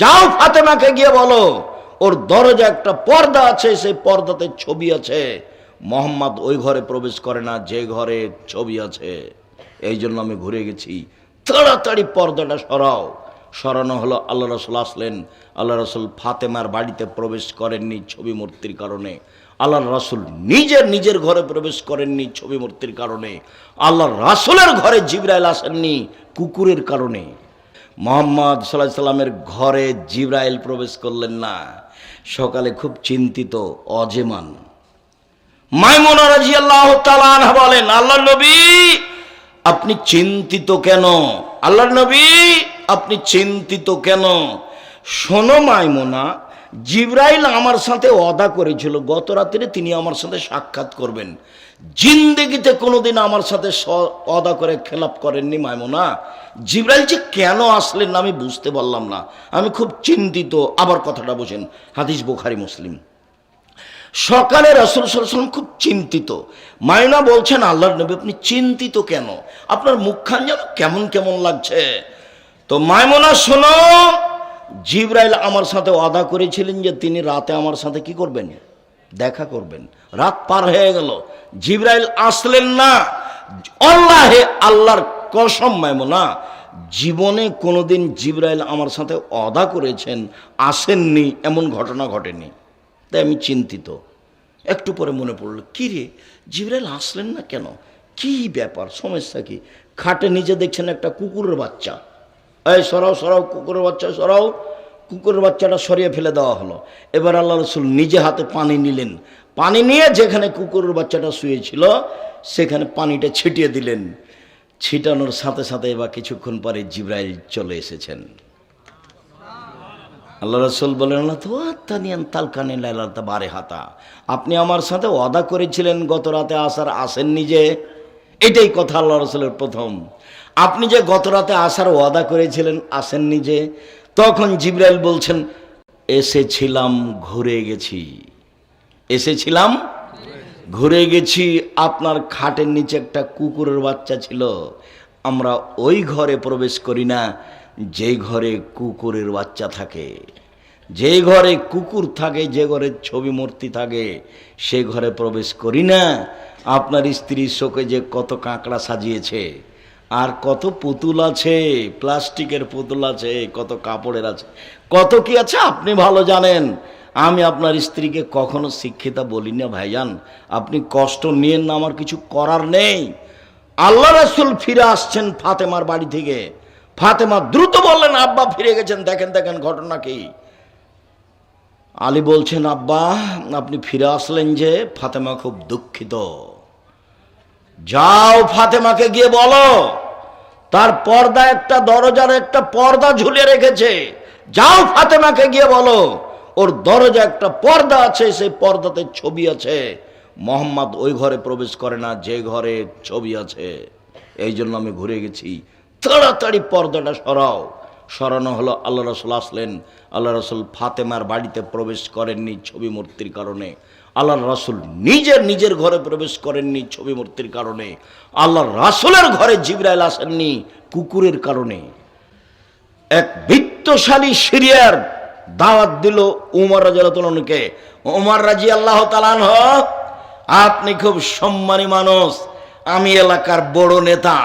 যাও ফাতেমাকে গিয়ে বলো, ওর দরজা একটা পর্দা আছে, সেই পর্দাতে ছবি আছে। মোহাম্মদ ওই ঘরে প্রবেশ করে না, যে ঘরে ছবি আছে। এই জন্য আমি ঘুরে গেছি। তাড়াতাড়ি পর্দাটা সরাও। সরানো হলো, আল্লাহ রসুল আসলেন। আল্লাহ রসুল ফাতেমার বাড়িতে প্রবেশ করেননি ছবি মূর্তির কারণে। আল্লাহ রাসুল নিজের নিজের ঘরে প্রবেশ করেননি ছবি মূর্তির কারণে। আল্লাহ রাসুলের ঘরে জিব্রাইল আসেননি কুকুরের কারণে। মোহাম্মদ সাল্লাহ সাল্লামের ঘরে জিব্রাইল প্রবেশ করলেন না। সকালে খুব চিন্তিত, অজেমান। মাইমুনা রাজি আল্লাহ আনহা বলেন আল্লাহ নবী, আপনি চিন্তিত কেন? আল্লাহ নবী, আপনি চিন্তিত কেন? শোনো মাইমুনা জিব্রাইল আমার সাথে অদা করেছিল, গত রাত্রে তিনি আমার সাথে সাক্ষাৎ করবেন। জিন্দেগিতে কোনোদিন আমার সাথে অদা করে খেলাপ করেননি মাইমুনা। জিব্রাইল যে কেন আসলেন আমি বুঝতে পারলাম না। আমি খুব চিন্তিত। আবার কথাটা বোঝেন, হাদিস বুখারি, মুসলিম। সকালে রসুল সাল্লাম খুব চিন্তিত। মায়না বলছেন, আল্লাহর নবী, আপনি চিন্তিত কেন? আপনার মুখখান যেন কেমন কেমন লাগছে? তো মায়মনা শোনো জিব্রাইল আমার সাথে ওয়াদা করেছিলেন যে তিনি রাতে আমার সাথে কি করবেন? দেখা করবেন। রাত পার হয়ে গেল। জিব্রাইল আসলেন না। আল্লাহে আল্লাহর কসম মায়মনা জীবনে কোনোদিন জিব্রাইল আমার সাথে অদা করেছেন, আসেননি, এমন ঘটনা ঘটেনি। তাই আমি চিন্তিত। একটু পরে মনে পড়ল, কি রে, জিবরাইল আসলেন না কেন? কি ব্যাপার? সমস্যা কি? খাটে নিচে দেখছেন একটা কুকুরের বাচ্চা। এই সরাও সরাও, কুকুরের বাচ্চা সরাও। কুকুরের বাচ্চাটা সরিয়ে ফেলে দেওয়া হলো। এবার আল্লাহ রসুল নিজে হাতে পানি নিলেন। পানি নিয়ে যেখানে কুকুরের বাচ্চাটা শুয়েছিল, সেখানে পানিটা ছিটিয়ে দিলেন। ছিটানোর সাথে সাথে এবার কিছুক্ষণ পরে জিব্রাইল চলে এসেছেন। আল্লাহ রসুল বলেন তালকানে লাইলাতা বারে হাতা আপনি আমার সাথে ওয়াদা করেছিলেন, গত রাতে আসার আসেননি যে এটাই কথা আল্লাহ রসুলের প্রথম। আপনি যে গত রাতে আসার ওয়াদা করেছিলেন, আসেননি যে, তখন জিব্রাইল বলছেন, এসেছিলাম, ঘুরে গেছি। এসেছিলাম, ঘুরে গেছি, আপনার খাটের নিচে একটা কুকুরের বাচ্চা ছিল। আমরা ওই ঘরে প্রবেশ করি না, যেই ঘরে কুকুরের বাচ্চা থাকে। যে ঘরে কুকুর থাকে, যে ঘরে ছবি মূর্তি থাকে, সে ঘরে প্রবেশ করি না। আপনার স্ত্রীর শোকে যে কত কাঁকড়া সাজিয়েছে, আর কত পুতুল আছে, প্লাস্টিকের পুতুল আছে, কত কাপড়ের আছে, কত কি আছে আপনি ভালো জানেন? আমি আপনার স্ত্রীকে কখনো শিক্ষিতা বলি না, ভাইজান। আপনি কষ্ট নিয়েন না, আমার কিছু করার নেই। আল্লাহ রাসুল ফিরে আসছেন ফাতেমার বাড়ি থেকে। ফাতেমা দ্রুত বললেন, আব্বা ফিরে গেছেন, দেখেন দেখেন ঘটনা কি। আলী বলছেন, আব্বা, আপনি ফিরে আসলেন যে ফাতেমা খুব দুঃখিত। যাও ফাতেমাকে গিয়ে বলো, তার পর্দা একটা দরজার একটা পর্দা ঝুলে রেখেছে। যাও ফাতেমাকে গিয়ে বলো, ওর দরজা একটা পর্দা আছে, সেই পর্দাতে ছবি আছে। মোহাম্মদ ওই ঘরে প্রবেশ করে না, যে ঘরে ছবি আছে। এই জন্য আমি ঘুরে গেছি। তাড়াতাড়ি পর্দাটা সরাও। সরানো হলো আল্লাহ রসুল আসলেন। আল্লাহ রসুল ফাতেমার বাড়িতে প্রবেশ করেননি ছবি মূর্তির কারণে। আল্লাহ রাসুল নিজের নিজের ঘরে প্রবেশ করেননি ছবি মূর্তির কারণে। আল্লাহ রাসুলের ঘরে জিব্রাইল আসেননি কুকুরের কারণে। এক বৃত্তশালী সিরিয়ার দাওয়াত দিল উমর রাজিয়ালকে উমর রাজি আল্লাহ তালান আপনি খুব সম্মানী মানুষ। আমি এলাকার বড় নেতা।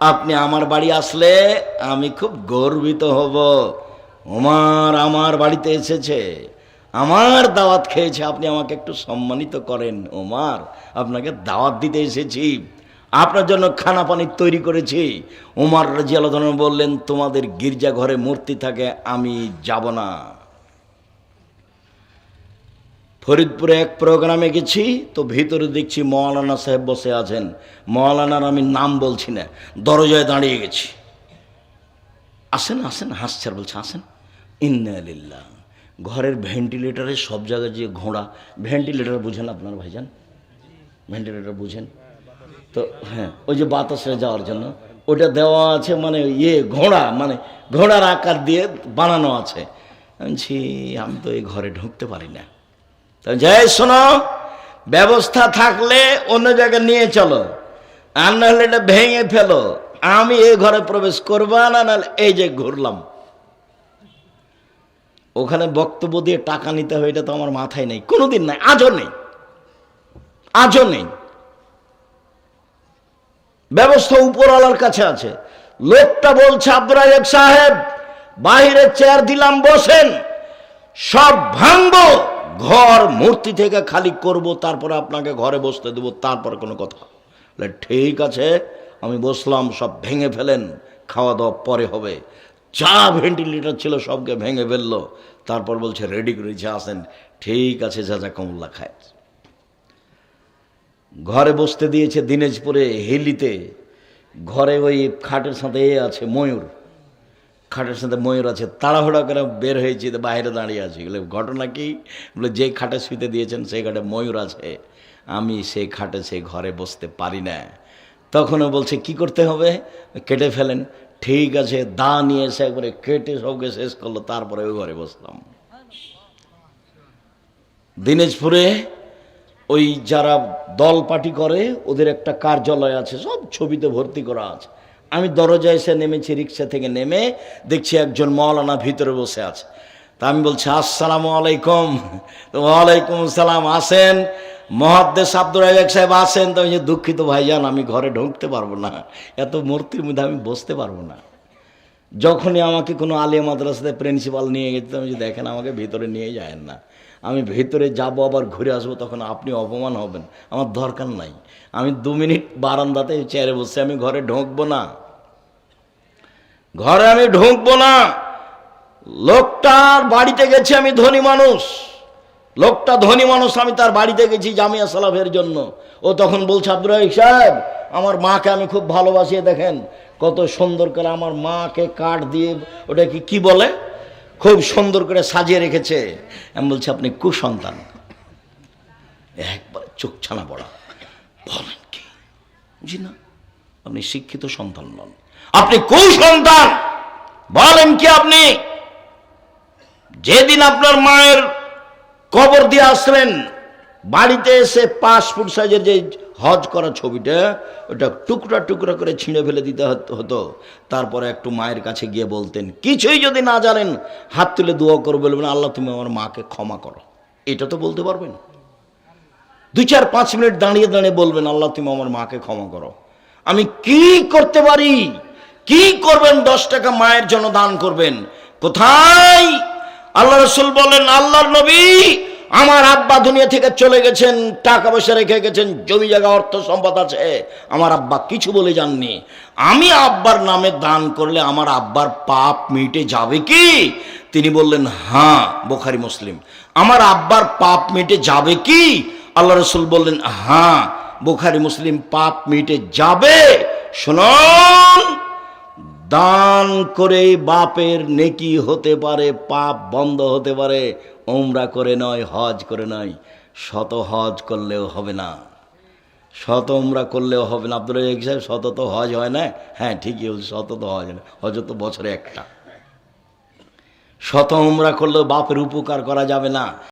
আপনি আমার বাড়ি আসলে আমি খুব গর্বিত হব। ওমার আমার বাড়িতে এসেছে। আমার দাওয়াত খেয়েছে, আপনি আমাকে একটু সম্মানিত করেন। ওমার, আপনাকে দাওয়াত দিতে এসেছি। আপনার জন্য খানা পানি তৈরি করেছি। উমার রাজিয়ালধন বললেন, তোমাদের গির্জা ঘরে মূর্তি থাকে, আমি যাব না। ফরিদপুরে এক প্রোগ্রামে গেছি, তো ভিতরে দেখছি মৌলানা সাহেব বসে আছেন। মৌলানার আমি নাম বলছি না, দরজায় দাঁড়িয়ে গেছি। আসেন আসেন হাসছার বলছে, আসেন। ইন্নালিল্লাহ ঘরের ভেন্টিলেটারে সব জায়গায় যে ঘোড়া, ভেন্টিলেটার বুঝেন আপনার ভাইজান? ভেন্টিলেটার বুঝেন? তো হ্যাঁ ওই যে বাতাসে যাওয়ার জন্য ওটা দেওয়া আছে মানে ইয়ে ঘোড়া মানে ঘোড়ার আকার দিয়ে বানানো আছে। আমি আমি তো এই ঘরে ঢুকতে পারি না। যাই শোনো, ব্যবস্থা থাকলে অন্য জায়গায় নিয়ে চলো। আর না হলে এটা ভেঙে ফেলো। আমি এই ঘরে প্রবেশ করবা না, নাহলে এই যে ঘুরলাম। ওখানে বক্তব্য দিয়ে টাকা নিতে হবে এটা তো আমার মাথায় নেই। কোনোদিন নাই, আজও নেই। আজও নেই। ব্যবস্থা উপরওয়ালার কাছে আছে। লোকটা বলছে আব্দুর সাহেব বাইরে চেয়ার দিলাম, বসেন। সব ভাঙবো। ঘর মূর্তি থেকে খালি করব তারপরে আপনাকে ঘরে বসতে দেবো তারপর কোনো কথা। বলে, ঠিক আছে আমি বসলাম সব ভেঙে ফেলেন খাওয়া দাওয়া পরে হবে। যা ভেন্টিলেটার ছিল সবকে ভেঙে ফেলল। তারপর বলছে রেডি করেছে আসেন। ঠিক আছে যা যা কমলা খায় ঘরে বসতে দিয়েছে দিনাজপুরে হিলিতে। ঘরে ওই খাটের সাথে এ আছে ময়ূর। খাটের সাথে ময়ূর আছে, তাড়াহুড়া করে বের হয়েছি, তো বাইরে দাঁড়িয়ে আছি। বলে, ঘটনা কি? বলে, যে খাটে শুতে দিয়েছেন, সেই খাটে ময়ূর আছে। আমি সেই খাটে, সেই ঘরে বসতে পারি না। তখনও বলছে, কি করতে হবে? কেটে ফেলেন, ঠিক আছে, দা নিয়ে এসে একবারে কেটে সবকে শেষ করল, তারপরে ওই ঘরে বসলাম। দিনাজপুরে ওই যারা দল পার্টি করে, ওদের একটা কার্যালয় আছে, সব ছবিতে ভর্তি করা আছে। আমি দরজা এসে নেমেছি, রিক্সা থেকে নেমে দেখছি একজন মৌলানা ভিতরে বসে আছে। তা আমি বলছি, আসসালামু আলাইকুম। ওয়ালাইকুম আসসালাম আসেন। মহাদ্দেশ আব্দুর রাজাক সাহেব, আসেন। তো যে দুঃখিত ভাইজান, আমি ঘরে ঢুকতে পারব না। এত মূর্তির মধ্যে আমি বসতে পারব না। যখনই আমাকে কোনো আলিয়া মাদ্রাসাতে প্রিন্সিপাল নিয়ে গেছে, আমি যে দেখেন, আমাকে ভিতরে নিয়ে যায় না। আমি ভিতরে যাব, আবার ঘুরে আসব, তখন আপনি অপমান হবেন। আমার দরকার নাই। আমি দু মিনিট বারান্দাতে চেয়ারে বসে আমি ঘরে ঢুকবো না। ঘরে আমি ঢুকবো না। লোকটার বাড়িতে গেছি আমি ধনী মানুষ। লোকটা ধনী মানুষ, আমি তার বাড়িতে গেছি জামিয়া সালাফের জন্য। ও তখন বলছে, আব্দুর রাহিক সাহেব, আমার মাকে আমি খুব ভালোবাসি, দেখেন, কত সুন্দর করে আমার মাকে কাঠ দিয়ে ওটা কি কি বলে? খুব সুন্দর করে সাজিয়ে রেখেছে। আমি বলছি, আপনি কুসন্তান। একবার চোখ ছানা পড়া। বলেন কি? বুঝি না? আপনি শিক্ষিত সন্তান নন। আপনি কুসন্তান! বলেন কি আপনি? যেদিন আপনার মায়ের কবর দিয়ে আসলেন বাড়িতে এসে পাসপোর্ট সাইজের যে হজ করা ছবিটা, ওটা টুকরা টুকরা করে ছিঁড়ে ফেলে দিতে হতো তারপরে একটু মায়ের কাছে গিয়ে বলতেন, কিছুই যদি না জানেন, হাত তুলে দোয়া করে বলবেন, আল্লাহ তুমি আমার মাকে ক্ষমা করো। এটা তো বলতে পারবেন। দুই চার পাঁচ মিনিট দাঁড়িয়ে দাঁড়িয়ে বলবেন, আল্লাহ তুমি আমার মাকে ক্ষমা করো। আমি কি করতে পারি? কি করবেন? দশ টাকা মায়ের জন্য দান করবেন। কোথায়? আল্লাহ রসুল বলেন, আল্লাহর নবী আমার আব্বা দুনিয়া থেকে চলে গেছেন, টাকা পয়সা রেখে গেছেন, জমি জায়গা, অর্থ সম্পদ আছে। আমার আব্বা কিছু বলে যাননি। আমি আব্বার নামে দান করলে আমার আব্বার পাপ মিটে যাবে কি? তিনি বললেন হ্যাঁ বোখারি মুসলিম। আমার আব্বার পাপ মিটে যাবে কি? আল্লাহ রসুল বললেন হ্যাঁ বোখারি মুসলিম, পাপ মিটে যাবে। শুনুন, দান করে বাপের নেকি হতে পারে, পাপ বন্ধ হতে পারে। ওমরা করে নয়, হজ করে নয়। শত হজ করলেও হবে না। শত ওমরা করলেও হবে না। আব্দুল রাজাক সাহেব, শত তো হজ হয় না? হ্যাঁ ঠিকই বলছি, শত তো হজ না। হজ তো বছরে একটা। শত ওমরা করলেও বাপের উপকার করা যাবে না।